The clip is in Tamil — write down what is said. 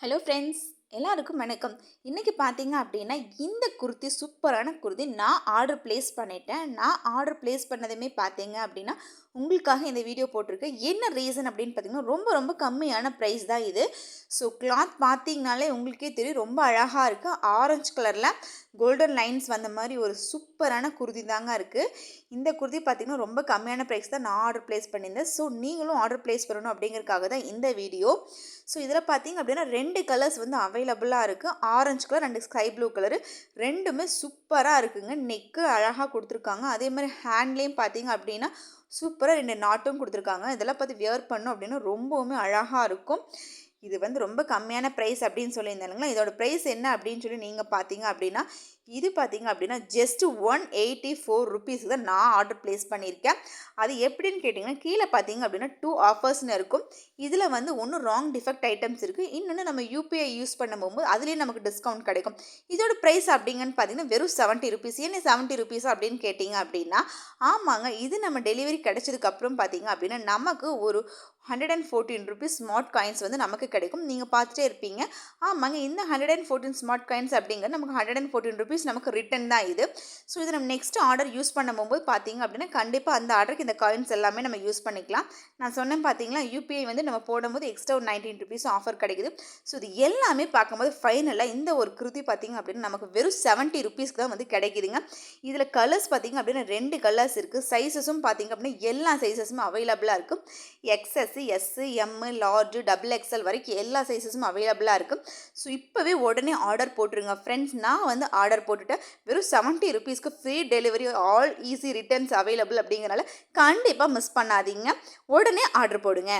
ஹலோ ஃப்ரெண்ட்ஸ் எல்லாருக்கும் வணக்கம். இன்றைக்கி பார்த்தீங்க அப்படின்னா இந்த குர்த்தி சூப்பரான குர்த்தி நான் ஆர்டர் ப்ளேஸ் பண்ணிட்டேன். நான் ஆர்டர் ப்ளேஸ் பண்ணதுமே பார்த்தீங்க அப்படின்னா உங்களுக்காக இந்த வீடியோ போட்டிருக்கேன். என்ன ரீசன் அப்படின்னு பார்த்தீங்கன்னா ரொம்ப ரொம்ப கம்மியான ப்ரைஸ் தான் இது. ஸோ கிளாத் பார்த்தீங்கனாலே உங்களுக்கே தெரியும் ரொம்ப அழகாக இருக்குது ஆரஞ்சு கலரில் கோல்டன் லைன்ஸ் வந்த மாதிரி ஒரு சூப்பரான குர்தி தாங்க இருக்குது இந்த குர்தி பார்த்திங்கன்னா ரொம்ப கம்மியான ப்ரைஸ் தான் நான் ஆர்டர் ப்ளேஸ் பண்ணியிருந்தேன். ஸோ நீங்களும் ஆர்டர் ப்ளேஸ் பண்ணணும் அப்படிங்கிறதுக்காக தான் இந்த வீடியோ ஸோ இதில் பார்த்தீங்க அப்படின்னா ரெண்டு கலர்ஸ் வந்து அவைலபிளாக இருக்குது orange colour and sky blue colour ரெண்டுமே சூப்பராக இருக்குங்க. நெக்கு அழகாக கொடுத்துருக்காங்க. அதே மாதிரி ஹேண்ட்லேயும் பார்த்தீங்க அப்படின்னா சூப்பராக ரெண்டு நாட்டும் கொடுத்துருக்காங்க. இதெல்லாம் பார்த்து வியர் பண்ணோம் அப்படின்னா ரொம்பவுமே அழகாக இருக்கும். இது வந்து ரொம்ப கம்மியான ப்ரைஸ் அப்படின்னு சொல்லியிருந்தாலுங்களா இதோட ப்ரைஸ் என்ன அப்படின்னு சொல்லி நீங்கள் பார்த்தீங்க அப்படின்னா இது பார்த்தீங்க அப்படின்னா ஜஸ்ட் ஒன் எயிட்டி ஃபோர் ருபீஸுக்கு தான் நான் ஆர்டர் ப்ளேஸ் பண்ணியிருக்கேன். அது எப்படின்னு கேட்டிங்கன்னா கீழே பார்த்தீங்க அப்படின்னா டூ ஆஃபர்ஸ்னு இருக்கும். இதில் வந்து ஒன்று ராங் டிஃபெக்ட் ஐட்டம்ஸ் இருக்குது இன்னொன்று நம்ம யூபிஐ யூஸ் பண்ண போகும்போது அதுலேயும் நமக்கு டிஸ்கவுண்ட் கிடைக்கும். இதோட ப்ரைஸ் அப்படிங்கன்னு பார்த்தீங்கன்னா வெறும் செவன்ட்டி ருபீஸ் என்ன செவன்ட்டி ருபீஸ் அப்படின்னு கேட்டிங்க அப்படின்னா ஆமாங்க இது நம்ம டெலிவரி கிடைச்சதுக்கப்புறம் பார்த்தீங்க அப்படின்னா நமக்கு ஒரு hundred and fourteen rupees smart coins வந்து நமக்கு கிடைக்கும். நீங்கள் பார்த்துட்டே இருப்பீங்க. ஆமாங்க இந்த hundred and fourteen smart coins அப்படிங்கிறது நமக்கு ஹண்ட்ரட் அண்ட் ஃபோர்டீன் ருபீஸ் நமக்கு ரிட்டன் தான் இது. ஸோ இது நம்ம நெக்ஸ்ட் ஆர்டர் யூஸ் பண்ணும்போது பார்த்தீங்க அப்படின்னா கண்டிப்பாக அந்த ஆர்டருக்கு இந்த காயின்ஸ் எல்லாமே நம்ம யூஸ் பண்ணிக்கலாம். நான் சொன்னேன் பார்த்தீங்களா யூபிஐ வந்து நம்ம போடும்போது எக்ஸ்ட்ரா ஒரு நைன்டீன் ருபீஸ் ஆஃபர் கிடைக்குது. ஸோ இது எல்லாமே பார்க்கும்போது ஃபைனலாக இந்த ஒரு கிருதி பார்த்தீங்க அப்படின்னா நமக்கு வெறும் செவன்ட்டி ருபீஸ்க்கு தான் வந்து கிடைக்குதுங்க. இதில் கலர்ஸ் பார்த்தீங்க அப்படின்னா ரெண்டு கலர்ஸ் இருக்குது சைஸஸும் பார்த்தீங்க அப்படின்னா எல்லா சைஸஸும் அவைலபிளாக இருக்கும் XS S M large double XL வரை வரைக்கும் எல்லா சைஸஸும் அவைலபிளாக இருக்குது ஸோ இப்போவே உடனே ஆர்டர் போட்டுருங்க. ஃப்ரெண்ட்ஸ் நான் வந்து ஆர்டர் போட்டுட்டேன் வெறும் செவன்ட்டி ருபீஸ்க்கு free delivery all easy returns available அப்படிங்கிறனால கண்டிப்பாக மிஸ் பண்ணாதீங்க. உடனே ஆர்டர் போடுங்க.